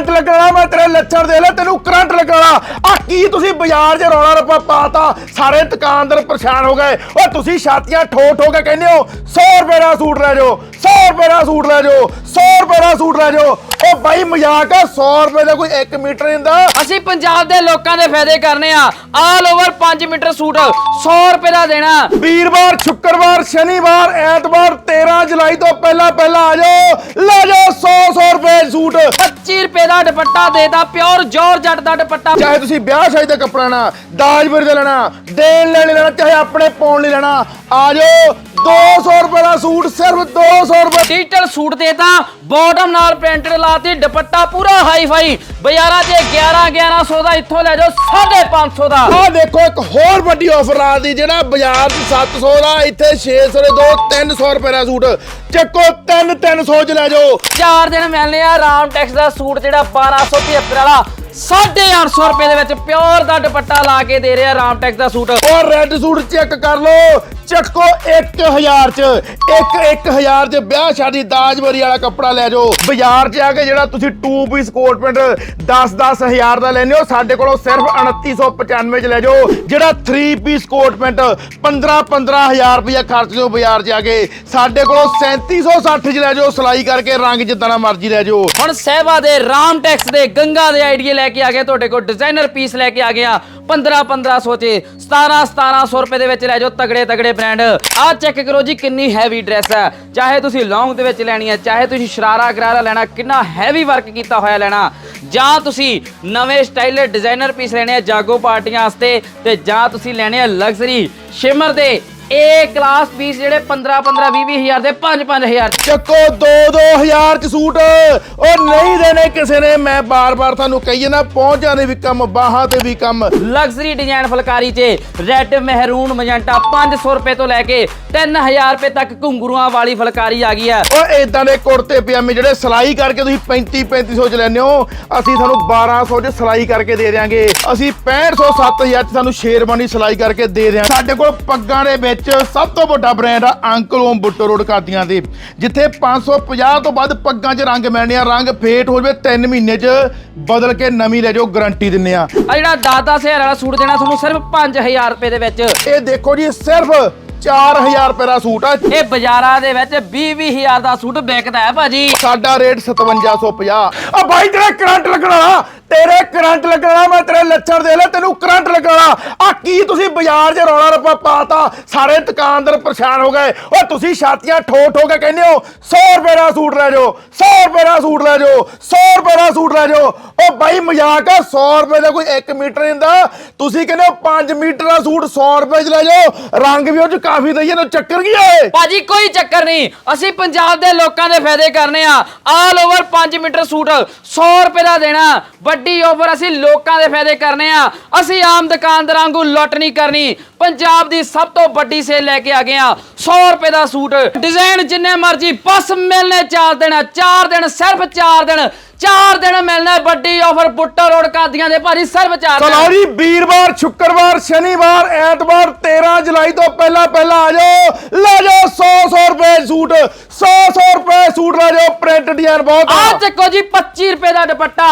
Current ਲੱਗਣਾ ਮੈਂ ਤੇਰੇ ਲੱਛਣ ਦੇ ਲੈ ਤੈਨੂੰ ਕਰੰਟ ਲੱਗਣਾ ਆ ਕੀ ਤੁਸੀਂ ਬਾਜ਼ਾਰ 'ਚ ਰੌਲਾ ਰੱਪਾ ਪਾਤਾ? ਸਾਰੇ ਦੁਕਾਨਦਾਰ ਪਰੇਸ਼ਾਨ ਹੋ ਗਏ। ਓ ਤੁਸੀਂ ਛਾਤੀਆਂ ਠੋ ਠੋ ਕੇ ਕਹਿੰਦੇ ਹੋ 100 ਰੁਪਏ ਦਾ ਸੂਟ ਲੈ ਜਾਓ 100 ਰੁਪਏ ਦਾ ਸੂਟ ਲੈ ਜਾਓ 100 ਰੁਪਏ ਦਾ ਸੂਟ ਲੈ ਜਾਓ। ਓ ਬਾਈ ਮਜ਼ਾਕ ਆ 100 ਰੁਪਏ ਦਾ ਕੋਈ 1 ਮੀਟਰ ਦਿੰਦਾ ਅਸੀਂ ਪੰਜਾਬ ਦੇ ਲੋਕਾਂ ਦੇ ਫਾਇਦੇ ਕਰਨੇ ਆ। ਆਲ ਓਵਰ 5 ਮੀਟਰ ਸੂਟ 100 ਰੁਪਏ ਦਾ ਦੇਣਾ। ਵੀਰਵਾਰ ਸ਼ੁੱਕਰਵਾਰ ਸ਼ਨੀਵਾਰ ਐਤਵਾਰ 13 ਜੁਲਾਈ ਤੋਂ ਪਹਿਲਾਂ ਪਹਿਲਾਂ ਆ ਜਾਓ। ਲੈ ਜਾਓ 100 100 ਰੁਪਏ ਸੂਟ। 25 ਰੁਪਏ ਦਾ ਦੁਪੱਟਾ ਦੇਦਾ ਪਿਓਰ ਜੋਰ ਜੱਟ ਦਾ ਦੁਪੱਟਾ। ਚਾਹੇ ਤੁਸੀਂ ਵਿਆਹ ਸ਼ਾਦੀ ਦਾ ਕੱਪੜਾ ਲੈਣਾ ਦਾਜ ਵੀਰ ਲੈਣਾ ਦੇਣ ਲੈਣ ਲੈਣਾ, ਚਾਹੇ ਆਪਣੇ ਪਾਉਣ ਲਈ ਲੈਣਾ, ਆ ਜਾਓ। 200 ਰੁਪਏ ਦਾ ਸੂਟ ਸਿਰਫ 200 ਰੁਪਏ। ਡਿਜੀਟਲ ਸੂਟ ਦੇਤਾ ਬਾਟਮ ਨਾਲ ਪ੍ਰਿੰਟਡ ਲਾਤੀ ਦੁਪੱਟਾ ਪੂਰਾ ਹਾਈ ਫਾਈ ਬਾਜ਼ਾਰਾਂ 'ਚ 11 1100 ਦਾ ਇੱਥੋਂ ਲੈ ਜਾਓ 550 ਦਾ। ਆ ਦੇਖੋ ਇੱਕ ਹੋਰ ਵੱਡੀ ਆਫਰ ਆ ਦੀ ਜਿਹੜਾ ਬਾਜ਼ਾਰ 'ਚ 700 ਦਾ ਇੱਥੇ 600 ਦੇ ਦੋ 300 ਰੁਪਏ ਦਾ ਸੂਟ। ਚੱਕੋ 3 300 ਚ ਲੈ ਜਾਓ। ਚਾਰ ਦਿਨ ਮਿਲਨੇ ਆ ਰਾਮ ਟੈਕਸ ਦਾ ਸੂਟ ਜਿਹੜਾ 1275 ਵਾਲਾ 850 ਰੁਪਏ ਦੇ ਵਿੱਚ ਪਿਓਰ ਦਾ ਦੁਪੱਟਾ ਲਾ ਕੇ ਦੇ ਰਿਹਾ ਰਾਮ ਟੈਕਸ ਦਾ ਸੂਟ। ਉਹ ਰੈੱਡ ਸੂਟ ਚੈੱਕ ਕਰ ਲਓ। ਚੱਕੋ 1000 ਚ। ਇੱਕ 1000 ਚ ਵਿਆਹ ਸ਼ਾਦੀ ਦਾਜਵਰੀ ਵਾਲਾ ਕੱਪੜਾ ਲੈ ਜਾਓ। ਬਾਜ਼ਾਰ 'ਚ ਆ ਕੇ ਜਿਹੜਾ ਤੁਸੀਂ 2 ਪੀਸ ਕੋਟ ਪੈਂਟ 10 10000 ਦਾ ਲੈਨੇ ਹੋ, ਸਾਡੇ ਕੋਲੋਂ ਸਿਰਫ 2995 ਚ ਲੈ ਜਾਓ। ਜਿਹੜਾ 3 ਪੀਸ ਕੋਟ ਪੈਂਟ 15 15000 ਰੁਪਇਆ ਖਰਚ ਦਿਓ ਬਾਜ਼ਾਰ 'ਚ ਆ ਕੇ। ਸਾਡੇ ਕੋਲੋਂ 3760 ਚ ਲੈ ਜਾਓ, ਸਿਲਾਈ ਕਰਕੇ ਰੰਗ ਜਿੱਦਾਂ ਦਾ ਮਰਜ਼ੀ ਲੈ ਜਾਓ। ਹੁਣ ਸਹਿਵਾ ਦੇ ਰਾਮ ਟੈਕਸ ਦੇ ਗੰਗਾ ਦੇ ਆਈਡੀਆ ਲੈ ਕੇ ਆ ਗਏ, ਤੁਹਾਡੇ ਕੋਲ ਡਿਜ਼ਾਈਨਰ ਪੀਸ ਲੈ ਕੇ ਆ ਗਿਆ 15 1500 ਚ। 17 1700 ਰੁਪਏ ਦੇ ਵਿੱਚ ਲੈ ਜਾਓ ਤਗੜੇ ਤਗੜੇ ਬ੍ਰਾਂਡ ਆਹ ਚੈੱਕ ਕਰੋ ਜੀ ਕਿੰਨੀ ਹੈਵੀ ਡਰੈਸ ਹੈ। ਚਾਹੇ ਤੁਸੀਂ ਲੌਂਗ ਦੇ ਵਿੱਚ ਲੈਣੀ ਹੈ, ਚਾਹੇ ਤੁਸੀਂ ਸ਼ਰਾਰਾ ਗਰਾਰਾ ਲੈਣਾ, ਕਿੰਨਾ ਹੈਵੀ ਵਰਕ ਕੀਤਾ ਹੋਇਆ ਲੈਣਾ। ਜਾਂ ਤੁਸੀਂ ਨਵੇਂ ਸਟਾਈਲ ਡਿਜ਼ਾਈਨਰ ਪੀਸ ਲੈਣੇ ਆ ਜਾਗੋ ਪਾਰਟੀਆਂ ਵਾਸਤੇ, ਤੇ ਜਾਂ ਤੁਸੀਂ ਲੈਣੇ ਆ ਲਗਜ਼ਰੀ ਸ਼ਿਮਰ ਦੇ ਏ ਕਲਾਸ ਪੀਸ ਜਿਹੜੇ 15 15 20 20 ਹਜ਼ਾਰ ਦੇ 5 5000 ਚੱਕੋ 2-2000 ਚ ਸੂਟ। ਉਹ ਨਹੀਂ ਦੇਣੇ ਕਿਸੇ ਨੇ। ਮੈਂ ਬਾਰ-ਬਾਰ ਤੁਹਾਨੂੰ ਕਹੀ ਜਾਂਦਾ ਪਹੁੰਚਾਂ ਦੇ ਵੀ ਕੰਮ ਬਾਹਾਂ ਤੇ ਵੀ ਕੰਮ। ਲਗਜ਼ਰੀ ਡਿਜ਼ਾਈਨ ਫੁਲਕਾਰੀ 'ਚ ਰੈੱਡ ਮਹਿਰੂਨ ਮਜੰਟਾ 500 ਰੁਪਏ ਤੋਂ ਲੈ ਕੇ 3000 ਰੁਪਏ ਤੱਕ ਘੁੰਗਰੂਆਂ ਵਾਲੀ ਫੁਲਕਾਰੀ ਆ ਗਈ ਹੈ। ਉਹ ਇਦਾਂ ਦੇ ਕੁੜਤੇ ਪਜਾਮੇ ਜਿਹੜੇ ਸਿਲਾਈ ਕਰਕੇ ਤੁਸੀਂ 35-3500 ਚ ਲੈਂਦੇ ਹੋ ਅਸੀਂ ਤੁਹਾਨੂੰ 1200 ਚ ਸਿਲਾਈ ਕਰਕੇ ਦੇ ਦਿਆਂਗੇ। ਅਸੀਂ 6500 7000 ਚ ਤੁਹਾਨੂੰ ਸ਼ੇਰਵਾਨੀ ਸਿਲਾਈ ਕਰਕੇ ਦੇ ਦਿਆਂਗੇ। ਸਾਡੇ ਕੋਲ ਪੱਗਾਂ ਦੇ ਵਿੱਚ ਸਭ ਤੋਂ ਵੱਡਾ ਬ੍ਰਾਂਡ ਆ ਅੰਕਲ ਓਮ ਬੁੱਟੋ ਰੋਡ ਕਾਦੀਆਂ ਦੇ ਜਿੱਥੇ 550 ਤੋਂ ਵੱਧ ਪੱਗਾਂ 'ਚ ਰੰਗ ਮਿਲਣੇ ਆ। ਰੰਗ ਫੇਟ ਹੋ ਜਵੇ 3 ਮਹੀਨੇ 'ਚ ਬਦਲ ਕੇ ਨਵੀਂ ਲੈ ਜਾਓ ਗਾਰੰਟੀ ਦਿੰਨੇ ਆ। ਆ ਜਿਹੜਾ 10-10000 ਵਾਲਾ ਸੂਟ ਦੇਣਾ ਤੁਹਾਨੂੰ ਸਿਰਫ 5000 ਰੁਪਏ ਦੇ ਵਿੱਚ। ਇਹ ਦੇਖੋ ਜੀ ਸਿਰਫ 4000 ਰੁਪਏ ਦਾ ਸੂਟ ਆ। ਇਹ ਬਾਜ਼ਾਰਾਂ ਦੇ ਵਿੱਚ 20 ਹਜ਼ਾਰ ਦਾ ਸੂਟ ਵਿਕਦਾ ਹੈ ਭਾਜੀ। ਸਾਡਾ ਰੇਟ 5750 ਆ ਬਾਈ ਤੇਰੇ ਕਰੰਟ ਲੱਗਣਾ ਤੇਰੇ ਕਰੰਟ ਲੱਗਣਾ ਮੈਂ ਤੇਰੇ ਲੱਛਣ ਦੇ ਲੈ ਤੈਨੂੰ ਕਰੰਟ ਲੱਗਣਾ ਆ ਕੀ ਤੁਸੀਂ ਬਾਜ਼ਾਰ 'ਚ ਰੌਲਾ ਰੱਪਾ ਪਾਤਾ? ਸਾਰੇ ਦੁਕਾਨਦਾਰ ਪਰੇਸ਼ਾਨ ਹੋ ਗਏ। ਓ ਤੁਸੀਂ ਛਾਤੀਆਂ ਠੋ ਠੋ ਕੇ ਕਹਿੰਦੇ ਹੋ 100 ਰੁਪਏ ਦਾ ਸੂਟ ਲੈ ਜਾਓ 100 ਰੁਪਏ ਦਾ ਸੂਟ ਲੈ ਜਾਓ 100 ਰੁਪਏ ਦਾ ਸੂਟ ਲੈ ਜਾਓ। ਓ ਬਾਈ, ਮਜ਼ਾਕ ਆ 100 ਰੁਪਏ ਦਾ ਕੋਈ 1 ਮੀਟਰ ਦਿੰਦਾ ਤੁਸੀਂ ਕਹਿੰਦੇ ਹੋ 5 ਮੀਟਰ ਦਾ ਸੂਟ 100 ਰੁਪਏ 'ਚ ਲੈ ਜਾਓ, ਰੰਗ ਵੀ ਉਹ 'ਚ ਕਾਫੀ ਦਈਏ ਨਾ ਚੱਕਰ ਕੀ ਓਏ ਭਾਜੀ, ਕੋਈ ਚੱਕਰ ਨਹੀਂ। ਅਸੀਂ ਪੰਜਾਬ ਦੇ ਲੋਕਾਂ ਦੇ ਫਾਇਦੇ ਕਰਨੇ ਆ। ਆਲ ਓਵਰ 5 ਮੀਟਰ ਸੂਟ 100 ਰੁਪਏ ਦਾ ਦੇਣਾ। ਵੱਡੀ ਆਫਰ ਅਸੀਂ ਲੋਕਾਂ ਦੇ ਫਾਇਦੇ ਕਰਨੇ ਆ। ਅਸੀਂ ਆਮ ਦੁਕਾਨਦਾਰਾਂ ਵਾਂਗੂ ਲੁੱਟ ਨਹੀਂ ਕਰਨੀ। ਪੰਜਾਬ ਦੀ ਸਭ ਤੋਂ ਵੱਡੀ ਸੇਲ ਲੈ ਕੇ ਆ ਗਏ ਆ। 100 ਰੁਪਏ ਦਾ ਸੂਟ। ਡਿਜ਼ਾਈਨ ਜਿੰਨੇ ਮਰਜ਼ੀ ਬਸ ਮਿਲਨੇ 4 ਦਿਨ 4 ਦਿਨ ਸਿਰਫ 4 ਦਿਨ। 4 ਦਿਨ ਮਿਲਣਾ ਵੱਡੀ ਆਫਰ ਬੁੱਟਾ ਰੋਡ ਕਾਦੀਆਂ ਦੇ ਭਾਜੀ ਸਿਰਫ 4 ਦਿਨ। ਚਲੋ ਜੀ ਵੀਰਵਾਰ ਸ਼ੁੱਕਰਵਾਰ ਸ਼ਨੀਵਾਰ ਐਤਵਾਰ 13 ਜੁਲਾਈ ਤੋਂ ਪਹਿਲਾਂ ਪਹਿਲਾਂ ਆ ਜਾਓ। ਲੈ ਜਾਓ 100 100 ਰੁਪਏ ਸੂਟ। 100 100 ਰੁਪਏ ਸੂਟ ਲੈ ਜਾਓ। ਪ੍ਰਿੰਟ ਡਿਜ਼ਾਈਨ ਬਹੁਤ ਆ। ਆ ਚੱਕੋ ਜੀ 25 ਰੁਪਏ ਦਾ ਦੁਪੱਟਾ।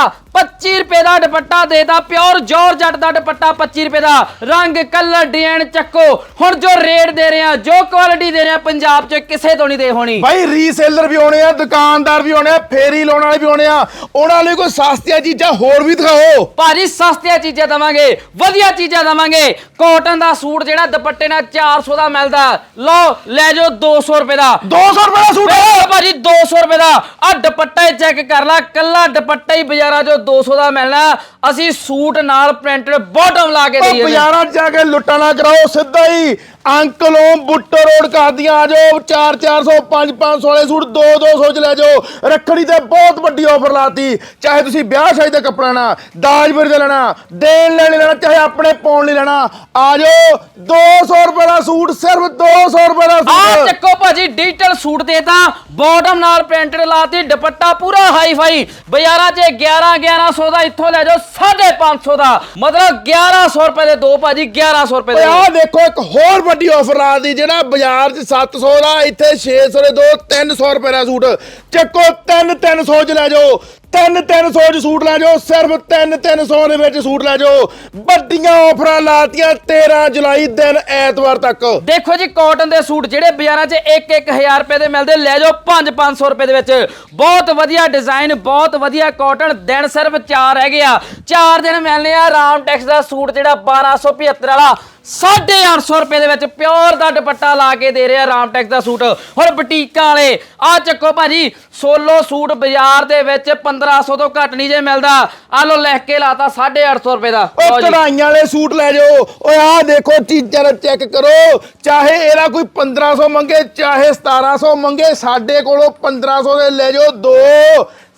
25 ਰੁਪਏ ਦਾ ਦੁਪੱਟਾ ਦੇਦਾ ਪਿਓਰ ਜੋਰ ਜੱਟ ਦਾ ਦੁਪੱਟਾ 25 ਰੁਪਏ ਦਾ। ਰੰਗ ਕਲਰ ਡਿਜ਼ਾਈਨ ਚੱਕੋ। ਹੁਣ ਜੋ ਰੇਟ ਦੇ ਰਹੇ ਆ ਜੋ ਕੁਆਲਿਟੀ ਦੇ ਰਹੇ ਆ ਪੰਜਾਬ 'ਚ ਕਿਸੇ ਤੋਂ ਨਹੀਂ ਦੇ ਹੋਣੀ। ਭਾਈ ਰੀਸੇਲਰ ਵੀ ਆਉਣੇ ਆ ਦੁਕਾਨਦਾਰ ਵੀ ਆਉਣੇ ਆ ਫੇਰੀ ਲਾਉਣ ਵਾਲੇ ਵੀ ਆਉਣੇ ਆ। ਉਹਨਾਂ ਲਈ ਕੋਈ ਸਸਤੀਆਂ ਚੀਜ਼ਾਂ ਹੋਰ ਵੀ ਦਿਖਾਓ। ਭਾਜੀ ਸਸਤੀਆਂ ਚੀਜ਼ਾਂ ਦਵਾਂਗੇ ਵਧੀਆ ਚੀਜ਼ਾਂ ਦਵਾਂਗੇ। ਕਾਟਨ ਦਾ ਸੂਟ ਜਿਹੜਾ ਦੁਪੱਟੇ ਨਾਲ 400 ਦਾ ਮਿਲਦਾ। ਲਓ ਲੈ ਜਾਓ 200 ਰੁਪਏ ਦਾ। 200 ਰੁਪਏ ਦਾ ਸੂਟ ਭਾਜੀ 200 ਰੁਪਏ ਦਾ। ਆ ਦੁਪੱਟਾ ਹੀ ਚੈੱਕ ਕਰ ਲੈ ਕੱਲਾ ਦੁਪੱਟਾ ਹੀ ਬਾਜ਼ਾਰਾਂ 'ਚੋਂ 200 ਦਾ ਮਿਲਣਾ। ਅਸੀਂ ਸੂਟ ਨਾਲ ਪ੍ਰਿੰਟਡ ਬਾਟਮ ਲਾ ਕੇ ਉਹ ਦਈਏ ਬਾਜ਼ਾਰਾਂ 'ਚ ਜਾ ਕੇ ਲੁੱਟਾਂ ਨਾ ਕਰਾਓ, ਸਿੱਧਾ ਹੀ ਅੰਕਲ ਬੁੱਟੋ ਰੋਡ ਕਾਦੀਆਂ ਆ ਜਾਓ 4 400 5 500 ਵਾਲੇ ਸੂਟ 2 200 ਚ ਲੈ ਜਾਓ। ਰੱਖੜੀ ਤੇ ਬਹੁਤ ਵੱਡੀ ਆਫਰ ਲਾਤੀ। ਚਾਹੇ ਤੁਸੀਂ ਵਿਆਹ ਸ਼ਾਦੀ ਦਾ ਕੱਪੜਾ ਲੈਣਾ ਦਾਜ ਵੀਰ ਦਾ ਲੈਣਾ ਦੇਣ ਲੈਣ ਲੈਣਾ ਚਾਹੇ ਆਪਣੇ ਪਾਉਣ ਲਈ ਲੈਣਾ ਆ ਜਾਓ। 200 ਰੁਪਏ ਦਾ ਸੂਟ ਸਿਰਫ 200 ਰੁਪਏ ਦਾ ਆ ਚੱਕੋ ਭਾਜੀ ਡਿਜੀਟਲ ਸੂਟ ਦੇਤਾ ਬਾਟਮ ਨਾਲ ਪ੍ਰਿੰਟਡ ਲਾਤੀ ਦੁਪੱਟਾ ਪੂਰਾ ਹਾਈ ਫਾਈ ਬਾਜ਼ਾਰਾਂ 'ਚ 11 1100 ਦਾ ਇੱਥੋਂ ਲੈ ਜਾਓ 550 ਦਾ। ਮਤਲਬ 1100 ਰੁਪਏ ਦੇ ਦੋ ਭਾਜੀ 1100 ਰੁਪਏ ਦੇ ਆਹ ਦੇਖੋ ਇੱਕ ਹੋਰ ਵੱਡੀ ਆਫਰ ਲਾਤੀ ਜਿਹੜਾ ਬਾਜ਼ਾਰ 'ਚ 700 ਦਾ, ਇੱਥੇ 600 ਦੇ ਦੋ 300 ਰੁਪਏ ਦਾ ਸੂਟ। ਚੱਕੋ 3 300 ਚ ਲੈ ਜਾਓ 3 300 ਚ ਸੂਟ ਲੈ ਜਾਓ, ਸਿਰਫ 3 300 ਦੇ ਵਿੱਚ ਸੂਟ ਲੈ ਜਾਓ। ਵੱਡੀਆਂ ਆਫਰਾਂ ਲਾਤੀਆਂ 13 ਜੁਲਾਈ ਦਿਨ ਐਤਵਾਰ ਤੱਕ। ਦੇਖੋ ਜੀ ਕਾਟਨ ਦੇ ਸੂਟ ਜਿਹੜੇ ਬਾਜ਼ਾਰਾਂ 'ਚ 1-1000 ਰੁਪਏ ਦੇ ਮਿਲਦੇ, ਲੈ ਜਾਓ 5-500 ਰੁਪਏ ਦੇ ਵਿੱਚ। ਬਹੁਤ ਵਧੀਆ ਡਿਜ਼ਾਈਨ ਬਹੁਤ ਵਧੀਆ ਕਾਟਨ ਦਿਨ ਸਿਰਫ 4 ਰਹਿ ਗਿਆ 4 ਦਿਨ ਮਿਲਨੇ ਆ ਰਾਮ ਟੈਕਸ ਦਾ ਸੂਟ ਜਿਹੜਾ 1275 ਵਾਲਾ। 850 ਰੁਪਏ ਦੇ ਵਿੱਚ ਪਿਓਰ ਦਾ ਦੁਪੱਟਾ ਲਾ ਕੇ ਦੇ ਰਿਹਾ ਰਾਮ ਟੈਕਸ ਦਾ ਸੂਟ। ਹੁਣ ਬੁਟੀਕਾਂ ਵਾਲੇ ਆ ਚੱਕੋ ਭਾਜੀ ਸੋਲੋ ਸੂਟ ਬਾਜ਼ਾਰ ਦੇ ਵਿੱਚ 1500 ਤੋਂ ਘੱਟ ਨਹੀਂ ਜੇ ਮਿਲਦਾ। ਆ ਲੋ ਲਿਖ ਕੇ ਲਾਤਾ 850 ਰੁਪਏ ਦਾ। ਉਹ। ਕਢਾਈਆਂ ਵਾਲੇ ਸੂਟ ਲੈ ਜਾਓ। ਓਏ ਆਹ ਦੇਖੋ ਚੀਜ਼ਾਂ ਦਾ ਚੈੱਕ ਕਰੋ। ਚਾਹੇ ਇਹਦਾ ਕੋਈ 1500 ਮੰਗੇ ਚਾਹੇ 1700 ਮੰਗੇ ਸਾਡੇ ਕੋਲੋਂ 1500 ਦੇ ਲੈ ਜਾਓ ਦੋ।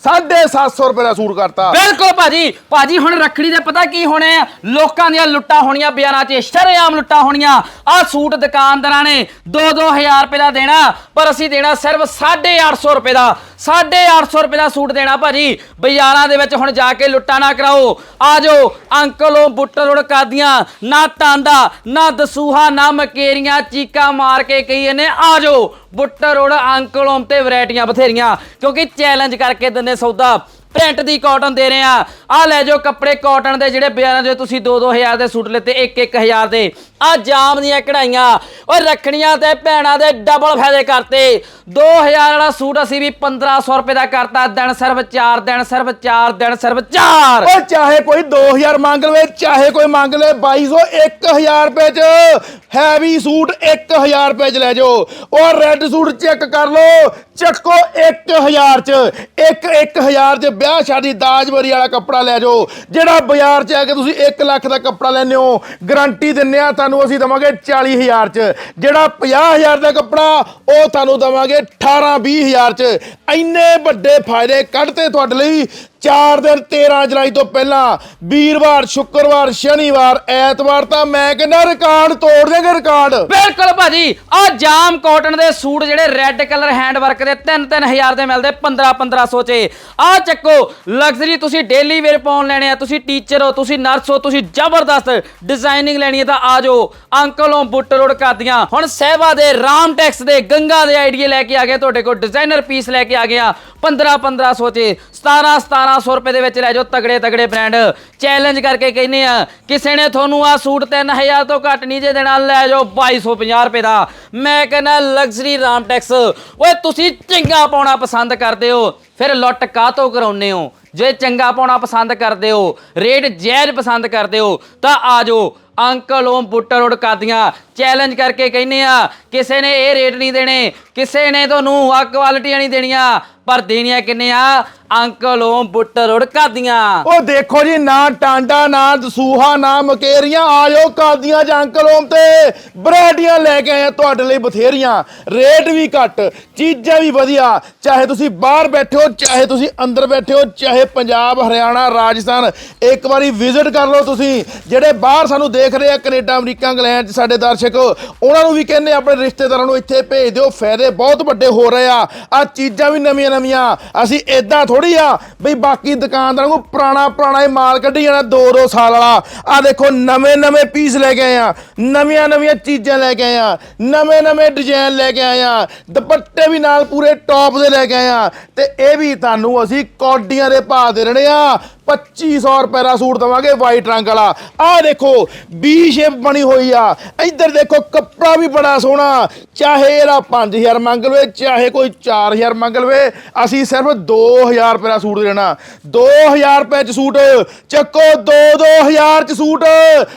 750 ਰੁਪਏ ਦਾ ਸੂਟ ਕਰਤਾ। ਬਿਲਕੁਲ ਭਾਜੀ। ਭਾਜੀ, ਹੁਣ ਰੱਖੜੀ ਦੇ ਪਤਾ ਕੀ ਹੋਣੇ ਆ? ਲੋਕਾਂ ਦੀਆਂ ਲੁੱਟਾਂ ਹੋਣੀਆਂ ਬਾਜ਼ਾਰਾਂ 'ਚ ਸ਼ਰੇਆਮ ਲੁੱਟਾਂ ਹੋਣੀਆਂ। ਆਹ ਸੂਟ ਦੁਕਾਨਦਾਰਾਂ ਨੇ 2-2000 ਰੁਪਏ ਦਾ ਦੇਣਾ, ਪਰ ਅਸੀਂ ਦੇਣਾ ਸਿਰਫ 850 ਰੁਪਏ ਦਾ। 850 ਰੁਪਏ ਦਾ ਸੂਟ ਦੇਣਾ ਭਾਜੀ। ਬਾਜ਼ਾਰਾਂ ਦੇ ਵਿੱਚ ਹੁਣ ਜਾ ਕੇ ਲੁੱਟਾਂ ਨਾ ਕਰਾਓ। ਆ ਜਾਓ, ਅੰਕਲੋਂ ਬੁੱਟਰ ਉੜ ਕਰਦੀਆਂ ਨਾ ਤਾਂਦਾ, ਨਾ ਦਸੂਹਾ, ਨਾ ਮਕੇਰੀਆਂ, ਚੀਕਾਂ ਮਾਰ ਕੇ ਕਹੀ ਨੇ ਆ ਜਾਓ। ਬੁੱਟਰ ਉੜ, ਅੰਕਲੋਂ ਤੇ ਵੈਰਾਈਟੀਆਂ ਬਥੇਰੀਆਂ, ਕਿਉਂਕਿ ਚੈਲੰਜ ਕਰਕੇ ਦਿੰਦੇ ਸੌਦਾ। ਪ੍ਰਿੰਟ ਦੀ ਕਾਟਨ ਦੇ ਰਹੇ ਆ। ਆ ਲੈ ਜਾਓ ਕੱਪੜੇ ਕਾਟਨ ਦੇ ਜਿਹੜੇ ਬਿਆਨਾਂ ਦੇ ਤੁਸੀਂ 2-2000 ਦੇ ਸੂਟ ਲੈਤੇ 1-1000 ਦੇ। ਆ ਜਾਮ ਦੀਆਂ ਕਢਾਈਆਂ। ਓਏ ਰੱਖਣੀਆਂ ਤੇ ਭੈਣਾਂ ਦੇ ਡਬਲ ਫਾਇਦੇ ਕਰਤੇ। 2000 ਵਾਲਾ ਸੂਟ ਅਸੀਂ ਵੀ 1500 ਰੁਪਏ ਦਾ ਕਰਤਾ। ਦਿਨ ਸਿਰਫ 4 ਦਿਨ ਸਿਰਫ 4 ਦਿਨ ਸਿਰਫ 4 ਓ ਚਾਹੇ ਕੋਈ 2000 ਮੰਗ ਲਵੇ, ਚਾਹੇ ਕੋਈ ਮੰਗ ਲਵੇ 2200 1000 ਰੁਪਏ ਚ ਹੈਵੀ ਸੂਟ 1000 ਰੁਪਏ ਚ ਲੈ ਜਾਓ। ਉਹ ਰੈੱਡ ਸੂਟ ਚੈੱਕ ਕਰ ਲਓ, ਚੱਕੋ 1000 ਚ। ਇੱਕ 1000 ਚ ਵਿਆਹ ਸ਼ਾਦੀ ਦਾਜਵਰੀ ਵਾਲਾ ਕੱਪੜਾ ਲੈ ਜਾਓ। ਜਿਹੜਾ ਬਾਜ਼ਾਰ ਚ ਆ ਕੇ ਤੁਸੀਂ 1 ਲੱਖ ਦਾ ਕੱਪੜਾ ਲੈਨੇ ਹੋ ਗਾਰੰਟੀ ਦਿੰਨੇ ਆ ਤੁਹਾਨੂੰ ਅਸੀਂ ਦਵਾਂਗੇ 40000 ਚ। ਜਿਹੜਾ 50000 ਦਾ ਕੱਪੜਾ, ਉਹ ਤੁਹਾਨੂੰ ਦਵਾਂਗੇ 18 20000 ਚ। ਇੰਨੇ ਵੱਡੇ ਫਾਇਦੇ ਕੱਢਤੇ ਤੁਹਾਡੇ ਲਈ। ਚਾਰ ਦਿਨ 13 ਜੁਲਾਈ ਤੋਂ ਪਹਿਲਾਂ ਵੀਰਵਾਰ, ਸ਼ੁੱਕਰਵਾਰ, ਸ਼ਨੀਵਾਰ, ਐਤਵਾਰ ਤਾਂ ਮੈਂ ਕਹਿੰਦਾ ਰਿਕਾਰਡ ਤੋੜ ਦੇਗੇ ਰਿਕਾਰਡ। ਬਿਲਕੁਲ ਭਾਜੀ ਆ ਜਾਮ ਕਾਟਨ ਦੇ ਸੂਟ ਜਿਹੜੇ ਰੈੱਡ ਕਲਰ ਹੈਂਡ ਵਰਕ ਦੇ 3-3000 ਦੇ ਮਿਲਦੇ 15-1500 ਚ। ਆ ਚੱਕੋ ਲਗਜ਼ਰੀ ਤੁਸੀਂ ਡੇਲੀ ਵੇਅਰ ਪਾਉਣ ਲੈਣੇ ਆ, ਤੁਸੀਂ ਟੀਚਰ ਹੋ, ਤੁਸੀਂ ਨਰਸ ਹੋ, ਤੁਸੀਂ ਜ਼ਬਰਦਸਤ ਡਿਜ਼ਾਈਨਿੰਗ ਲੈਣੀ ਹੈ ਤਾਂ ਆ ਜਾਓ। ਅੰਕਲੋਂ ਬੁੱਟ ਰੋਡ ਕਰਦੀਆਂ। ਹੁਣ ਸਹਿਬਾ ਦੇ ਰਾਮ ਟੈਕਸ ਦੇ, ਗੰਗਾ ਦੇ ਆਈਡੀਆ ਲੈ ਕੇ ਆ ਗਏ, ਤੁਹਾਡੇ ਕੋਲ ਡਿਜ਼ਾਈਨਰ ਪੀਸ ਲੈ ਕੇ ਆ ਗਿਆ 15-1500 ਚ। 17-1700 ਰੁਪਏ ਦੇ ਵਿੱਚ ਲੈ ਜਾਓ ਤਗੜੇ ਤਗੜੇ ਬ੍ਰਾਂਡ ਚੈਲੰਜ ਕਰਕੇ ਕਹਿੰਦੇ ਆ, ਕਿਸੇ ਨੇ ਤੁਹਾਨੂੰ ਆ ਸੂਟ 3000 ਤੋਂ ਘੱਟ ਨਹੀਂ ਜੇ ਦੇਣਾ, ਲੈ ਜਾਓ 2250 ਰੁਪਏ ਦਾ। ਮੈਂ ਕਹਿੰਦਾ ਲਗਜ਼ਰੀ ਰਾਮ ਓਏ ਤੁਸੀਂ ਚੰਗਾ ਪਾਉਣਾ ਪਸੰਦ ਕਰਦੇ ਹੋ, ਫਿਰ ਲੁੱਟ ਕਾਹਤੋਂ ਕਰਾਉਨੇ ਹੋ? ਜੇ ਚੰਗਾ ਪਾਉਣਾ ਪਸੰਦ ਕਰਦੇ ਹੋ, ਰੇਟ ਜਾਇਜ਼ ਪਸੰਦ ਕਰਦੇ ਹੋ, ਤਾਂ ਆ ਜਾਓ, uncle Om Buttar road Qadian challenge ਕਰਕੇ ਕਹਿੰਨੇ ਆ, ਕਿਸੇ ਨੇ ਇਹ ਰੇਟ ਨਹੀਂ ਦੇਣੇ, ਕਿਸੇ ਨੇ ਤੁਹਾਨੂੰ ਆ ਕੁਆਲਿਟੀਆਂ ਨਹੀਂ ਦੇਣੀਆਂ। ਪਰ ਦੇਣੀਆਂ ਕਿੰਨੇ ਆ? ਅੰਕਲ ਓਮ ਬੁੱਟਰ ਰੋਡ ਕਾਦੀਆਂ ਉਹ ਦੇਖੋ ਜੀ, ਨਾ ਟਾਂਡਾ, ਨਾ ਦਸੂਹਾ, ਨਾ ਮਕੇਰੀਆਂ, ਆਇਓ ਕਾਦੀਆਂ ਜਾਂ ਅੰਕਲੋਂ ਤੇ। ਬਰੈਡੀਆਂ ਲੈ ਕੇ ਆਏ ਤੁਹਾਡੇ ਲਈ ਬਥੇਰੀਆਂ। ਰੇਟ ਵੀ ਘੱਟ, ਚੀਜ਼ਾਂ ਵੀ ਵਧੀਆ। ਚਾਹੇ ਤੁਸੀਂ ਬਾਹਰ ਬੈਠੇ ਹੋ, ਚਾਹੇ ਤੁਸੀਂ ਅੰਦਰ ਬੈਠੇ ਹੋ, ਚਾਹੇ ਪੰਜਾਬ, ਹਰਿਆਣਾ, ਰਾਜਸਥਾਨ, ਇੱਕ ਵਾਰੀ ਵਿਜ਼ਿਟ ਕਰ ਲਓ ਤੁਸੀਂ। ਜਿਹੜੇ ਬਾਹਰ ਸਾਨੂੰ ਦੇਖ ਰਹੇ ਆ, ਕੈਨੇਡਾ, ਅਮਰੀਕਾ, ਇੰਗਲੈਂਡ 'ਚ ਸਾਡੇ ਦਰਸ਼ਕ, ਉਹਨਾਂ ਨੂੰ ਵੀ ਕਹਿੰਦੇ ਆਪਣੇ ਰਿਸ਼ਤੇਦਾਰਾਂ ਨੂੰ ਇੱਥੇ ਭੇਜ ਦਿਓ। ਫਾਇਦੇ ਬਹੁਤ ਵੱਡੇ ਹੋ ਰਹੇ ਆ। ਆ ਚੀਜ਼ਾਂ ਵੀ ਨਵੀਆਂ ਨਵੀਆਂ। ਅਸੀਂ ਇਦਾਂ ਥੋੜੀ ਆ ਬਈ ਬਾਕੀ ਦੁਕਾਨਦਾਰਾਂ ਨੂੰ ਪੁਰਾਣਾ ਪੁਰਾਣਾ ਹੀ ਮਾਲ ਕੱਢੀ ਜਾਣਾ 2-2 ਸਾਲ ਵਾਲਾ। ਆ ਦੇਖੋ ਨਵੇਂ ਨਵੇਂ ਪੀਸ ਲੈ ਕੇ ਆਏ ਆ। ਨਵੀਆਂ ਨਵੀਆਂ ਚੀਜ਼ਾਂ ਲੈ ਕੇ ਆਏ ਆ। ਨਵੇਂ ਨਵੇਂ ਡਿਜ਼ਾਈਨ ਲੈ ਕੇ ਆਏ ਆ। ਦੁਪੱਟੇ ਵੀ ਨਾਲ ਪੂਰੇ ਟੌਪ ਦੇ ਲੈ ਕੇ ਆਏ ਆ। ਤੇ ਇਹ ਵੀ ਤੁਹਾਨੂੰ ਅਸੀਂ ਕੌਡੀਆਂ ਦੇ ਭਾਅ ਦੇ ਰਹੇ ਆ। 2500 ਰੁਪਏ ਦਾ ਸੂਟ ਦਵਾਂਗੇ ਵਾਈਟ ਰੰਗ ਵਾਲਾ। ਆਹ ਦੇਖੋ ਬੀ ਸ਼ੇਪ ਬਣੀ ਹੋਈ ਆ। ਇੱਧਰ ਦੇਖੋ, ਕੱਪੜਾ ਵੀ ਬੜਾ ਸੋਹਣਾ। ਚਾਹੇ ਇਹਦਾ 5000 ਮੰਗ ਲਵੇ, ਚਾਹੇ ਕੋਈ 4000 ਮੰਗ ਲਵੇ, ਅਸੀਂ ਸਿਰਫ 2000 ਰੁਪਏ ਦਾ ਸੂਟ ਦੇਣਾ। 2000 ਰੁਪਏ ਚ ਸੂਟ, ਚੱਕੋ 2-2000 ਚ ਸੂਟ।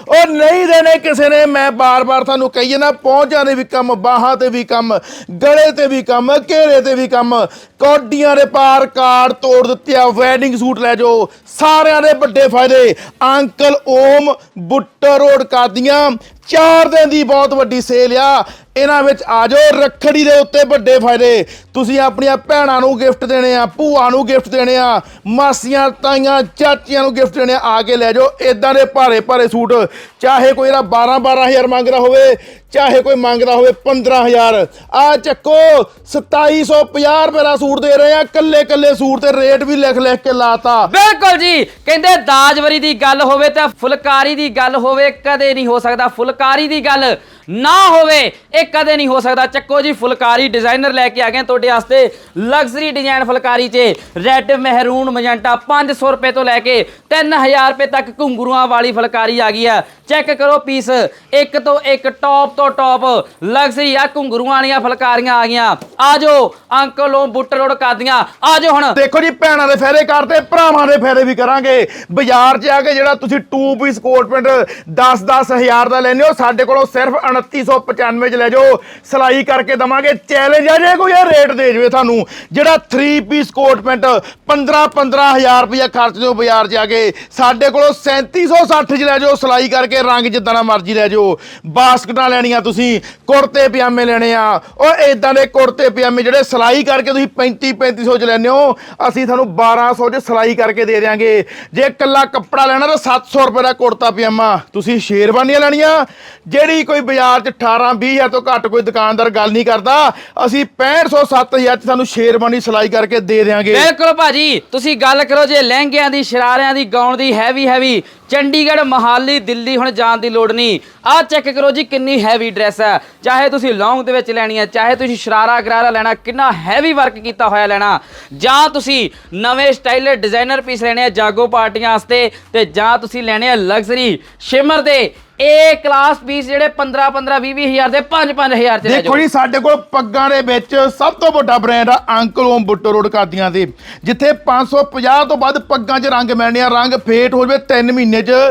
ਉਹ ਨਹੀਂ ਦੇਣੇ ਕਿਸੇ ਨੇ। ਮੈਂ ਬਾਰ-ਬਾਰ ਤੁਹਾਨੂੰ ਕਹੀ ਨਾ ਪਹੁੰਚਾਂ ਦੇ ਵੀ ਕੰਮ, ਬਾਹਾਂ ਤੇ ਵੀ ਕੰਮ, ਗਲੇ ਤੇ ਵੀ ਕੰਮ, ਘੇਰੇ ਤੇ ਵੀ ਕੰਮ। ਕੌਡੀਆਂ ਦੇ ਪਾਰ ਕਾਰਡ ਤੋੜ ਦਿੱਤੇ ਆ ਵੈਡਿੰਗ ਸੂਟ ਲੈ ਜਾਓ। ਸਾਰਿਆਂ ਦੇ ਵੱਡੇ ਫਾਇਦੇ। ਅੰਕਲ ਓਮ ਬੁੱਟਰ ਰੋਡ ਕਾਦੀਆਂ ਚਾਰ ਦਿਨ ਦੀ ਬਹੁਤ ਵੱਡੀ ਸੇਲ ਆ। ਇਹਨਾਂ ਵਿੱਚ ਆ ਜਾਓ ਰੱਖੜੀ ਦੇ ਉੱਤੇ ਵੱਡੇ ਫਾਇਦੇ। ਤੁਸੀਂ ਆਪਣੀਆਂ ਭੈਣਾਂ ਨੂੰ ਗਿਫਟ ਦੇਣੇ ਆ, ਭੂਆ ਨੂੰ ਗਿਫਟ ਦੇਣੇ ਆ, ਮਾਸੀਆਂ, ਤਾਈਆਂ, ਚਾਚੀਆਂ ਨੂੰ ਗਿਫਟ ਦੇਣੇ ਆ ਆ ਕੇ ਲੈ ਜਾਓ। ਇਦਾਂ ਦੇ ਭਾਰੇ ਭਾਰੇ ਸੂਟ, ਚਾਹੇ ਕੋਈ ਇਹਦਾ 12 12000 ਮੰਗਦਾ ਹੋਵੇ, ਚਾਹੇ ਕੋਈ ਮੰਗਦਾ ਹੋਵੇ 15000 ਆ ਚੱਕੋ 2750 ਰੁਪਏ ਦਾ ਸੂਟ ਦੇ ਰਹੇ ਆ, ਕੱਲੇ ਕੱਲੇ ਸੂਟ ਤੇ ਰੇਟ ਵੀ ਲਿਖ ਲਿਖ ਕੇ ਲਾਤਾ। ਬਿਲਕੁਲ ਜੀ, ਕਹਿੰਦੇ ਦਾਜਵਰੀ ਦੀ ਗੱਲ ਹੋਵੇ ਤਾਂ ਫੁਲਕਾਰੀ ਦੀ ਗੱਲ ਹੋਵੇ, ਕਦੇ ਨਹੀਂ ਹੋ ਸਕਦਾ ਫੁਲਕਾਰੀ ਦੀ ਗੱਲ। ਨਾ ਹੋਵੇ, ਇਹ ਕਦੇ ਨਹੀਂ ਹੋ ਸਕਦਾ। ਚੱਕੋ ਜੀ, ਫੁਲਕਾਰੀ ਡਿਜ਼ਾਈਨਰ ਲੈ ਕੇ ਆ ਗਏ ਤੁਹਾਡੇ ਵਾਸਤੇ। ਲਗਜ਼ਰੀ ਡਿਜ਼ਾਈਨ ਫੁਲਕਾਰੀ 'ਚ ਰੈੱਡ ਮਹਿਰੂਨ ਮਜੰਟਾ 500 ਰੁਪਏ ਤੋਂ ਲੈ ਕੇ 3000 ਰੁਪਏ ਤੱਕ ਘੁੰਗਰੂਆਂ ਵਾਲੀ ਫੁਲਕਾਰੀ ਆ ਗਈ ਆ ਚੈੱਕ ਕਰੋ ਪੀਸ ਇੱਕ ਤੋਂ ਇੱਕ ਟੌਪ ਤੋਂ ਟੌਪ ਲਗਜ਼ਰੀ ਆ, ਘੁੰਗਰੂਆਂ ਵਾਲੀਆਂ ਫੁਲਕਾਰੀਆਂ ਆ ਗਈਆਂ। ਆਜੋ ਅੰਕਲੋਂ ਬੁੱਟ ਰੋਡ ਕਰਦੀਆਂ ਆਜੋ ਹੁਣ। ਦੇਖੋ ਜੀ, ਭੈਣਾਂ ਦੇ ਫਾਇਦੇ ਕਰਦੇ, ਭਰਾਵਾਂ ਦੇ ਫਾਇਦੇ ਵੀ ਕਰਾਂਗੇ। ਬਾਜ਼ਾਰ 'ਚ ਆ ਕੇ ਜਿਹੜਾ ਤੁਸੀਂ 2 ਪੀਸ ਕੋਟ ਪੈਂਟ 10-10 ਹਜ਼ਾਰ ਦਾ ਲੈਨੇ ਹੋ, ਸਾਡੇ ਕੋਲੋਂ ਸਿਰਫ 2995 ਚ ਲੈ ਜਾਓ। ਸਿਲਾਈ ਕਰਕੇ ਦਵਾਂਗੇ। ਚੈਲੰਜ ਆ ਜੇ ਕੋਈ, ਇਹ ਰੇਟ ਦੇ ਜਵੇ ਤੁਹਾਨੂੰ। ਜਿਹੜਾ 3 ਪੀਸ ਕੋਟ ਪੈਂਟ 15-15 ਰੁਪਇਆ ਖਰਚ ਦਿਓ ਬਾਜ਼ਾਰ 'ਚ ਕੇ। ਸਾਡੇ ਕੋਲੋਂ 3760 ਚ ਲੈ ਜਾਓ। ਸਿਲਾਈ ਕਰਕੇ ਰੰਗ ਜਿੱਦਾਂ ਦਾ ਮਰਜ਼ੀ ਲੈ ਜਾਓ। ਬਾਸਕਟਾਂ ਲੈਣੀਆਂ ਤੁਸੀਂ, ਕੁੜਤੇ ਪਜਾਮੇ ਲੈਣੇ ਆ। ਉਹ ਇਦਾਂ ਦੇ ਕੁੜਤੇ ਪਜਾਮੇ ਜਿਹੜੇ ਸਿਲਾਈ ਕਰਕੇ ਤੁਸੀਂ 35 3500 ਚ ਲੈਨੇ ਹੋ, ਅਸੀਂ ਤੁਹਾਨੂੰ 1200 ਚ ਸਿਲਾਈ ਕਰਕੇ ਦੇ ਦਿਆਂਗੇ। ਜੇ ਇਕੱਲਾ ਕੱਪੜਾ ਲੈਣਾ ਤਾਂ 700 ਰੁਪਏ ਦਾ ਕੁੜਤਾ ਪਜਾਮਾ। ਤੁਸੀਂ ਸ਼ੇਰਵਾਨੀਆਂ ਲੈਣੀਆਂ। ਜਿਹੜੀ ਕੋਈ ਬਾਜ਼ਾਰ 'ਚ 18 20000 ਤੋਂ ਘੱਟ ਕੋਈ ਦੁਕਾਨਦਾਰ ਗੱਲ ਨਹੀਂ ਕਰਦਾ। ਅਸੀਂ 6500 7000 ਚ ਤੁਹਾਨੂੰ ਸ਼ੇਰਵਾਨੀ ਸਿਲਾਈ ਕਰਕੇ ਦੇ ਦਿਆਂਗੇ। ਬਿਲਕੁਲ ਭਾਜੀ, ਤੁਸੀਂ ਗੱਲ ਕਰੋ ਜੇ ਲਹਿੰਗਿਆਂ ਦੀ, ਸ਼ਰਾਰਿਆਂ ਦੀ, ਗਾਉਣ ਦੀ ਹੈਵੀ ਹੈਵੀ ਚੰਡੀਗੜ੍ਹ, ਮਹਾਲੀ, ਦਿੱਲੀ ਹੁਣ ਜਾਣ ਦੀ ਲੋੜ ਨਹੀਂ। ਆਹ ਚੈੱਕ ਕਰੋ ਜੀ ਕਿੰਨੀ ਹੈਵੀ ਡਰੈਸ ਹੈ। ਚਾਹੇ ਤੁਸੀਂ ਲੌਂਗ ਦੇ ਵਿੱਚ ਲੈਣੀ ਹੈ, ਚਾਹੇ ਤੁਸੀਂ ਸ਼ਰਾਰਾ ਗਰਾਰਾ ਲੈਣਾ, ਕਿੰਨਾ ਹੈਵੀ ਵਰਕ ਕੀਤਾ ਹੋਇਆ ਲੈਣਾ। ਜਾਂ ਤੁਸੀਂ ਨਵੇਂ ਸਟਾਈਲਰ ਡਿਜ਼ਾਈਨਰ ਪੀਸ ਲੈਣੇ ਆ ਜਾਗੋ ਪਾਰਟੀਆਂ ਵਾਸਤੇ, ਤੇ ਜਾਂ ਤੁਸੀਂ ਲੈਣੇ ਆ ਲਗਜ਼ਰੀ ਸ਼ਿਮਰ ਦੇ ਏ ਕਲਾਸ ਪੀਸ ਜਿਹੜੇ 15 15 20 20 ਹਜ਼ਾਰ ਦੇ 5 5 ਹਜ਼ਾਰ ਚ ਲੈ ਦੇਖੋ ਜੀ ਸਾਡੇ ਕੋਲ ਪੱਗਾਂ ਦੇ ਵਿੱਚ ਸਭ ਤੋਂ ਵੱਡਾ ਬ੍ਰਾਂਡ ਆ ਅੰਕਲ ਓਮ ਬੁੱਟੋ ਰੋਡ ਕਾਦੀਆਂ ਦੇ ਜਿੱਥੇ 550 ਤੋਂ ਵੱਧ ਪੱਗਾਂ 'ਚ ਰੰਗ ਮਿਲਣੇ ਆ ਰੰਗ ਫੇਟ ਹੋ ਜਵੇ 3 ਮਹੀਨੇ 'ਚ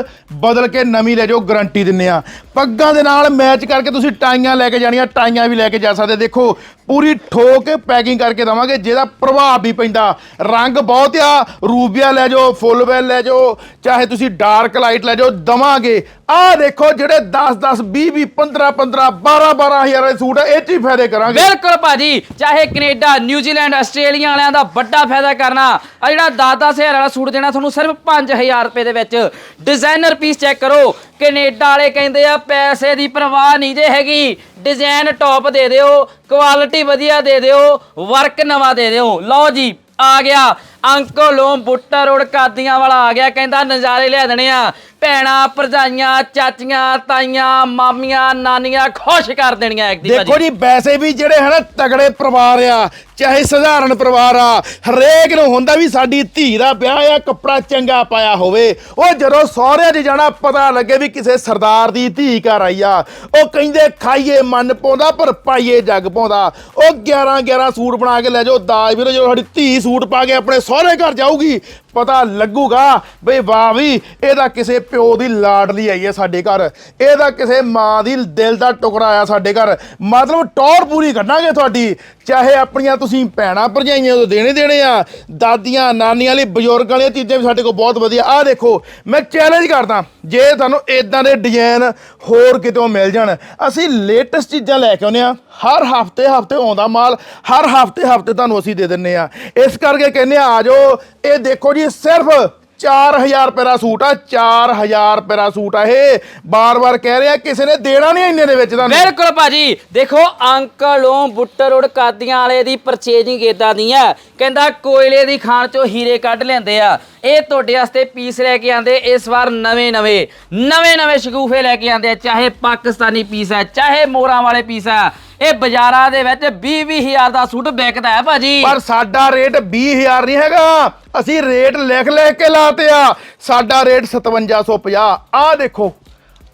ਬਦਲ ਕੇ ਨਵੀਂ ਲੈ ਜਾਓ ਗਾਰੰਟੀ ਦਿੰਨੇ ਆ। ਪੱਗਾਂ ਦੇ ਨਾਲ ਮੈਚ ਕਰਕੇ ਤੁਸੀਂ ਟਾਈਆਂ ਲੈ ਕੇ ਜਾਣੀਆਂ ਟਾਈਆਂ ਵੀ ਲੈ ਕੇ ਜਾ ਸਕਦੇ ਦੇਖੋ ਪੂਰੀ ਠੋਕ ਪੈਕਿੰਗ ਕਰਕੇ ਦਵਾਂਗੇ ਜਿਹਦਾ ਪ੍ਰਭਾਵ ਵੀ ਪੈਂਦਾ। ਰੰਗ ਬਹੁਤ ਆ ਰੂਬੀਆ ਲੈ ਜਾਓ ਫੁੱਲ ਵੈਲ ਲੈ ਜਾਓ ਚਾਹੇ ਤੁਸੀਂ ਡਾਰਕ ਲਾਈਟ ਲੈ ਜਾਓ ਦਵਾਂਗੇ। ਆਹ ਦੇਖੋ ਜਿਹੜੇ 10 10 20 20 15 15 12 12 ਹਜ਼ਾਰ ਦੇ ਸੂਟ ਆ, ਇਹ 'ਚ ਹੀ ਫਾਇਦੇ ਕਰਾਂਗੇ। ਬਿਲਕੁਲ ਭਾਜੀ, ਚਾਹੇ ਕੈਨੇਡਾ ਨਿਊਜ਼ੀਲੈਂਡ ਆਸਟ੍ਰੇਲੀਆ ਵਾਲਿਆਂ ਦਾ ਵੱਡਾ ਫਾਇਦਾ ਕਰਨਾ ਆ ਜਿਹੜਾ 10-10000 ਵਾਲਾ ਸੂਟ ਦੇਣਾ ਤੁਹਾਨੂੰ ਸਿਰਫ 5000 ਰੁਪਏ ਦੇ ਵਿੱਚ। ਡਿਜ਼ਾਈਨਰ ਪੀਸ ਚੈੱਕ ਕਰੋ, ਕੈਨੇਡਾ ਵਾਲੇ ਕਹਿੰਦੇ ਆ, ਪੈਸੇ ਦੀ ਪਰਵਾਹ ਨਹੀਂ ਜੇ ਹੈਗੀ। ਡਿਜ਼ਾਈਨ ਟੌਪ ਦੇ ਦਿਓ ਕੁਆਲਿਟੀ ਵਧੀਆ ਦੇ ਦਿਓ ਵਰਕ ਨਵਾਂ ਦੇ ਦਿਓ। ਲਓ ਜੀ, ਆ ਗਿਆ। ਅੰਕਲੋਂ ਬੁੱਟਾ ਰੋਡ ਕਾਦੀਆਂ ਵਾਲਾ ਆ ਗਿਆ ਕਹਿੰਦਾ ਨਜ਼ਾਰੇ ਲਿਆ ਦੇਣੇ ਆ। ਭੈਣਾਂ ਭਰਜਾਈਆਂ ਚਾਚੀਆਂ ਤਾਈਆਂ ਮਾਮੀਆਂ ਨਾਨੀਆਂ ਖੁਸ਼ ਕਰ ਦੇਣੀਆਂ ਇੱਕ ਦੀ ਦੇਖੋ ਜੀ ਵੈਸੇ ਵੀ ਜਿਹੜੇ ਹਨ ਤਗੜੇ ਪਰਿਵਾਰ ਆ ਚਾਹੇ ਸਧਾਰਨ ਪਰਿਵਾਰ ਆ ਹਰੇਕ ਨੂੰ ਹੁੰਦਾ ਵੀ ਸਾਡੀ ਧੀ ਦਾ ਵਿਆਹ ਆ ਕੱਪੜਾ ਚੰਗਾ ਪਾਇਆ ਹੋਵੇ। ਉਹ ਜਦੋਂ ਸਹੁਰਿਆਂ 'ਚ ਜਾਣਾ ਪਤਾ ਲੱਗੇ ਵੀ ਕਿਸੇ ਸਰਦਾਰ ਦੀ ਧੀ ਘਰ ਆਈ ਆ। ਉਹ ਕਹਿੰਦੇ ਖਾਈਏ ਮਨ ਪਾਉਂਦਾ ਪਰ ਪਾਈਏ ਜੱਗ ਪਾਉਂਦਾ। ਉਹ 11 11 ਸੂਟ ਬਣਾ ਕੇ ਲੈ ਜਾਓ ਦਾਜ ਵੀਰੋ ਜਦੋਂ ਸਾਡੀ ਧੀ ਸੂਟ ਪਾ ਕੇ ਆਪਣੇ ਸਹੁਰੇ ਘਰ ਜਾਊਗੀ। ਪਤਾ ਲੱਗੂਗਾ ਬਈ ਵਾਹ ਵੀ ਇਹਦਾ ਕਿਸੇ ਪਿਓ ਦੀ ਲਾਡਲੀ ਆਈ ਹੈ ਸਾਡੇ ਘਰ। ਇਹਦਾ ਕਿਸੇ ਮਾਂ ਦੀ ਦਿਲ ਦਾ ਟੁਕੜਾ ਆਇਆ ਸਾਡੇ ਘਰ। ਮਤਲਬ ਟੌਰ ਪੂਰੀ ਕੱਢਾਂਗੇ ਤੁਹਾਡੀ। ਚਾਹੇ ਆਪਣੀਆਂ ਤੁਸੀਂ ਭੈਣਾਂ ਭਰਜਾਈਆਂ ਤੋਂ ਦੇਣੇ ਦੇਣੇ ਆ, ਦਾਦੀਆਂ, ਨਾਨੀਆਂ ਲਈ, ਬਜ਼ੁਰਗਾਂ ਵਾਲੀਆਂ ਚੀਜ਼ਾਂ ਵੀ ਸਾਡੇ ਕੋਲ ਬਹੁਤ ਵਧੀਆ। ਆਹ ਦੇਖੋ, ਮੈਂ ਚੈਲੰਜ ਕਰਦਾ, ਜੇ ਤੁਹਾਨੂੰ ਇਦਾਂ ਦੇ ਡਿਜ਼ਾਈਨ ਹੋਰ ਕਿਤੋਂ ਮਿਲ ਜਾਣ, ਅਸੀਂ ਲੇਟੈਸਟ ਚੀਜ਼ਾਂ ਲੈ ਕੇ ਆਉਂਦੇ ਆ ਹਰ ਹਫ਼ਤੇ ਹਫ਼ਤੇ ਆਉਂਦਾ ਮਾਲ, ਹਰ ਹਫ਼ਤੇ ਹਫ਼ਤੇ ਤੁਹਾਨੂੰ ਅਸੀਂ ਦੇ ਦਿੰਨੇ ਆ ਇਸ ਕਰਕੇ ਕਹਿੰਦੇ ਆ ਆ ਜਾਓ, ਇਹ ਦੇਖੋ ਜੀ ਸਿਰਫ 4000 ਰੁਪਏ ਦਾ ਸੂਟ ਆ 4000 ਰੁਪਏ ਦਾ ਸੂਟ ਆ ਇਹ। ਬਾਰ-ਬਾਰ ਕਹਿ ਰਿਹਾ ਕਿਸੇ ਨੇ ਦੇਣਾ ਨਹੀਂ ਇੰਨੇ ਦੇ ਵਿੱਚ ਤੁਹਾਨੂੰ। ਬਿਲਕੁਲ ਭਾਜੀ, ਦੇਖੋ ਅੰਕਲੋਂ ਬੁੱਟਰ ਰੋਡ ਕਾਦੀਆਂ ਵਾਲੇ ਦੀ ਪਰਚੇਜਿੰਗ ਇਦਾਂ ਦੀ ਆ। ਕਹਿੰਦਾ ਕੋਇਲੇ ਦੀ ਖਾਣ ਚੋਂ ਹੀਰੇ ਕੱਢ ਲੈਂਦੇ ਆ। ਇਹ ਤੁਹਾਡੇ ਵਾਸਤੇ ਪੀਸ ਲੈ ਕੇ ਆਂਦੇ ਇਸ ਵਾਰ ਨਵੇਂ ਨਵੇਂ ਨਵੇਂ ਨਵੇਂ ਸ਼ਗੂਫੇ ਲੈ ਕੇ ਆਂਦੇ ਚਾਹੇ ਪਾਕਿਸਤਾਨੀ ਪੀਸ ਹੈ ਚਾਹੇ ਮੋਰਾਂ ਵਾਲੇ ਪੀਸ ਆ। ਇਹ ਬਾਜ਼ਾਰਾਂ ਦੇ ਵਿੱਚ 20 ਹਜ਼ਾਰ ਦਾ ਸੂਟ ਵਿਕਦਾ ਹੈ ਭਾਜੀ। ਪਰ ਸਾਡਾ ਰੇਟ 20000 ਨਹੀਂ ਹੈਗਾ। ਅਸੀਂ ਰੇਟ ਲਿਖ ਲਿਖ ਕੇ ਲਾਤੇ ਆ। ਸਾਡਾ ਰੇਟ 5750 ਆ ਦੇਖੋ,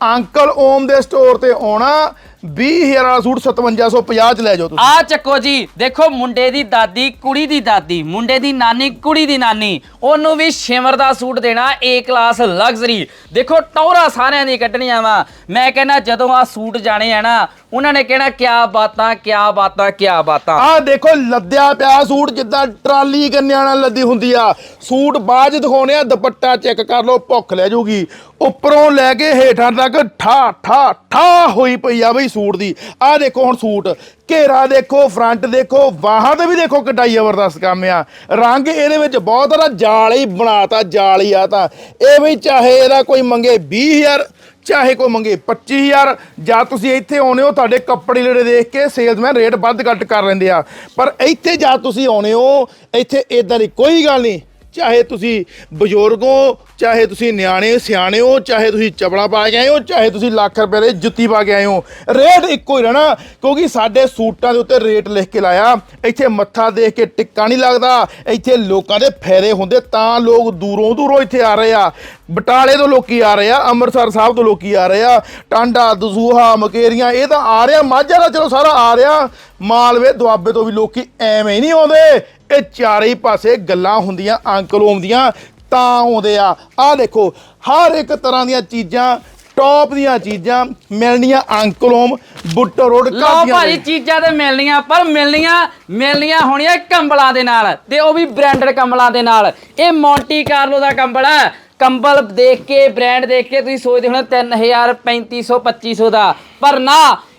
ਅੰਕਲ ਓਮ ਦੇ ਸਟੋਰ ਤੇ ਆਉਣਾ। 20000 ਵਾਲਾ ਸੂਟ 5750 ਚ ਲੈ ਜਾਓ ਤੁਸੀਂ। ਆ ਚੱਕੋ ਜੀ ਦੇਖੋ ਮੁੰਡੇ ਦੀ ਦਾਦੀ ਕੁੜੀ ਦੀ ਦਾਦੀ ਮੁੰਡੇ ਦੀ ਨਾਨੀ ਕੁੜੀ ਦੀ ਨਾਨੀ ਉਹਨੂੰ ਵੀ ਸ਼ਿਮਰ ਦਾ ਸੂਟ ਦੇਣਾ ਏ ਕਲਾਸ ਲਗਜ਼ਰੀ ਦੇਖੋ ਟੌਰਾ ਸਾਰਿਆਂ ਦੀ ਕੱਢਣੀਆਂ ਵਾ। ਮੈਂ ਕਹਿੰਦਾ ਜਦੋਂ ਆ ਸੂਟ ਜਾਣੇ ਆ ਨਾ ਉਹਨਾਂ ਨੇ ਕਹਿਣਾ ਕਿਆ ਬਾਤਾਂ ਕਿਆ ਬਾਤਾਂ ਕਿਆ ਬਾਤਾਂ। ਆਹ ਦੇਖੋ ਲੱਦਿਆ ਪਿਆ ਸੂਟ ਜਿੱਦਾਂ ਟਰਾਲੀ ਗੰਨਿਆਂ ਨਾਲ ਲੱਦੀ ਹੁੰਦੀ ਆ। ਸੂਟ ਬਾਅਦ ਦਿਖਾਉਣੇ ਆ ਦੁਪੱਟਾ ਚੈੱਕ ਕਰ ਲਓ ਭੁੱਖ ਲੈ ਜਾਊਗੀ। ਉੱਪਰੋਂ ਲੈ ਕੇ ਹੇਠਾਂ ਤੱਕ ਠਾ ਠਾ ਠਾ ਹੋਈ ਪਈ ਆ ਬਈ। ਸੂਟ ਦੀ। ਆਹ ਦੇਖੋ ਹੁਣ ਸੂਟ। ਘੇਰਾ ਦੇਖੋ, ਫਰੰਟ ਦੇਖੋ, ਬਾਹਾਂ ਤੇ ਵੀ ਦੇਖੋ ਕਢਾਈ ਜ਼ਬਰਦਸਤ ਕੰਮ ਆ। ਰੰਗ ਇਹਦੇ ਵਿੱਚ ਬਹੁਤ ਆ, ਜਾਲ ਹੀ ਬਣਾਤਾ, ਜਾਲ ਹੀ ਆ ਤਾਂ। ਇਹ ਵੀ ਚਾਹੇ ਇਹਦਾ ਕੋਈ ਮੰਗੇ 20000 ਚਾਹੇ ਕੋਈ ਮੰਗੇ 25000 ਜਾਂ ਤੁਸੀਂ ਇੱਥੇ ਆਉਨੇ ਹੋ, ਤੁਹਾਡੇ ਕੱਪੜੇ ਜਿਹੜੇ ਦੇਖ ਕੇ ਸੇਲਜ਼ਮੈਨ ਰੇਟ ਵੱਧ ਘੱਟ ਕਰ ਲੈਂਦੇ ਆ। ਪਰ ਇੱਥੇ ਜਾਂ ਤੁਸੀਂ ਆਉਨੇ ਹੋ, ਇੱਥੇ ਇਦਾਂ ਦੀ ਕੋਈ ਗੱਲ ਨਹੀਂ। ਚਾਹੇ ਤੁਸੀਂ ਬਜ਼ੁਰਗ ਹੋ, ਚਾਹੇ ਤੁਸੀਂ ਨਿਆਣੇ, ਸਿਆਣੇ ਹੋ, ਚਾਹੇ ਤੁਸੀਂ ਚਪੜਾ ਪਾ ਕੇ ਆਏ ਹੋ, ਚਾਹੇ ਤੁਸੀਂ ਲੱਖ ਰੁਪਏ ਦੇ ਜੁੱਤੀ ਪਾ ਕੇ ਆਏ ਹੋ। ਰੇਟ ਇੱਕੋ ਹੀ ਰਹਿਣਾ, ਕਿਉਂਕਿ ਸਾਡੇ ਸੂਟਾਂ ਦੇ ਉੱਤੇ ਰੇਟ ਲਿਖ ਕੇ ਲਾਇਆ। ਇੱਥੇ ਮੱਥਾ ਦੇਖ ਕੇ ਟਿੱਕਾ ਨਹੀਂ ਲੱਗਦਾ, ਇੱਥੇ ਲੋਕਾਂ ਦੇ ਫਾਇਦੇ ਹੁੰਦੇ, ਤਾਂ ਲੋਕ ਦੂਰੋਂ ਦੂਰੋਂ ਇੱਥੇ ਆ ਰਹੇ ਆ। ਬਟਾਲੇ ਤੋਂ ਲੋਕੀ ਆ ਰਹੇ ਆ, ਅੰਮ੍ਰਿਤਸਰ ਸਾਹਿਬ ਤੋਂ ਲੋਕੀ ਆ ਰਹੇ ਆ, ਟਾਂਡਾ, ਦਸੂਹਾ, ਮਕੇਰੀਆਂ, ਇਹ ਤਾਂ ਆ ਰਿਹਾ, ਮਾਝਾ ਦਾ ਚਲੋ ਸਾਰਾ ਆ ਰਿਹਾ। ਮਾਲਵੇ ਦੁਆਬੇ ਤੋਂ ਵੀ ਲੋਕੀ ਐਵੇਂ ਹੀ ਨਹੀਂ ਆਉਂਦੇ। ਇਹ ਚਾਰੇ ਪਾਸੇ ਗੱਲਾਂ ਹੁੰਦੀਆਂ ਅੰਕਲੋਮ ਦੀਆਂ ਤਾਂ ਆਉਂਦੇ ਆ। ਆਹ ਦੇਖੋ ਹਰ ਇੱਕ ਤਰ੍ਹਾਂ ਦੀਆਂ ਚੀਜ਼ਾਂ ਟੌਪ ਦੀਆਂ ਚੀਜ਼ਾਂ ਮਿਲਣੀਆਂ ਅੰਕਲੋਮ ਬੁੱਟੋ ਰੋਡ ਲੋ ਕਾਦੀਆਂ ਭਾਜੀ ਚੀਜ਼ਾਂ ਤੇ ਮਿਲਣੀਆਂ ਪਰ ਮਿਲਣੀਆਂ ਮਿਲਣੀਆਂ ਹੋਣੀਆਂ ਕੰਬਲਾਂ ਦੇ ਨਾਲ ਤੇ ਉਹ ਵੀ ਬ੍ਰਾਂਡਡ ਕੰਬਲਾਂ ਦੇ ਨਾਲ। ਇਹ ਮੌਂਟੀ ਕਾਰਲੋ ਦਾ ਕੰਬਲ ਹੈ। ਕੰਬਲ ਦੇਖ ਕੇ ਬ੍ਰਾਂਡ ਦੇਖ ਕੇ ਤੁਸੀਂ ਸੋਚਦੇ ਹੋਣੇ 3000 3500 2500 ਦਾ। ਪਰ ਨਾ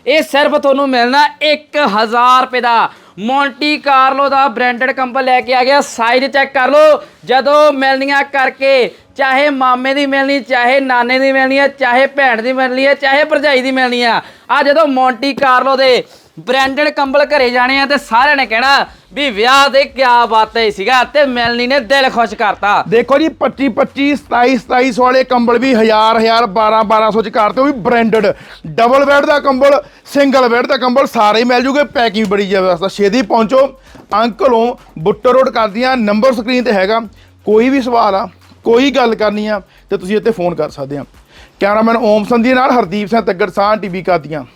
ਇਹ ਸਿਰਫ ਤੁਹਾਨੂੰ ਮਿਲਣਾ 1000 ਰੁਪਏ ਦਾ। ਮੌਂਟੀ ਕਾਰਲੋ ਦਾ ਬ੍ਰਾਂਡਡ ਕੰਬਲ ਲੈ ਕੇ ਆ ਗਿਆ। ਸਾਈਜ਼ ਚੈੱਕ ਕਰ ਲਓ। ਜਦੋਂ ਮਿਲਣੀਆਂ ਕਰਕੇ, ਚਾਹੇ ਮਾਮੇ ਦੀ ਮਿਲਣੀ, ਚਾਹੇ ਨਾਨੇ ਦੀ ਮਿਲਣੀ ਹੈ ਚਾਹੇ ਭੈਣ ਦੀ ਮਿਲਣੀ ਹੈ ਚਾਹੇ ਭਰਜਾਈ ਦੀ ਮਿਲਣੀ ਆ ਆ ਜਦੋਂ ਮੌਂਟੀ ਕਾਰਲੋ ਦੇ ਬ੍ਰਾਂਡਡ ਕੰਬਲ ਘਰੇ ਜਾਣੇ ਆ ਤੇ ਸਾਰਿਆਂ ਨੇ ਕਹਿਣਾ ਵੀ ਵਿਆਹ ਦੇ ਕਿਆ ਬਾਤ ਹੈ ਸੀਗਾ ਤੇ ਮਿਲਣੀ ਨੇ ਦਿਲ ਖੁਸ਼ ਕਰਤਾ। ਦੇਖੋ ਜੀ 25 25 27 2700 ਵਾਲੇ ਕੰਬਲ ਵੀ 1000 1000 12 1200 ਚ ਕਰਤੇ ਉਹ ਵੀ ਬ੍ਰਾਂਡਡ ਡਬਲ ਬੈੱਡ ਦਾ ਕੰਬਲ ਸਿੰਗਲ ਬੈੱਡ ਦਾ ਕੰਬਲ, ਸਾਰੇ ਮਿਲ ਜੂਗੇ ਪੈਕਿੰਗ ਬੜੀ ਜ਼ਬਰਦਸਤ ਆ। ਛੇਤੀ ਪਹੁੰਚੋ, ਅੰਕਲੋਂ ਬੁੱਟਰ ਰੋਡ ਕਰਦੀਆਂ ਨੰਬਰ ਸਕਰੀਨ ਤੇ ਹੈਗਾ। ਕੋਈ ਵੀ ਸਵਾਲ ਆ, ਕੋਈ ਗੱਲ ਕਰਨੀ ਆ, ਤੇ ਤੁਸੀਂ ਇੱਥੇ ਫੋਨ ਕਰ ਸਕਦੇ ਆ। ਕੈਮਰਾਮੈਨ ਓਮ ਸੰਧੀ ਨਾਲ ਹਰਦੀਪ ਸਿੰਘ ਤੱਗੜ ਸਾਹ ਟੀਵੀ ਕਾਦੀਆਂ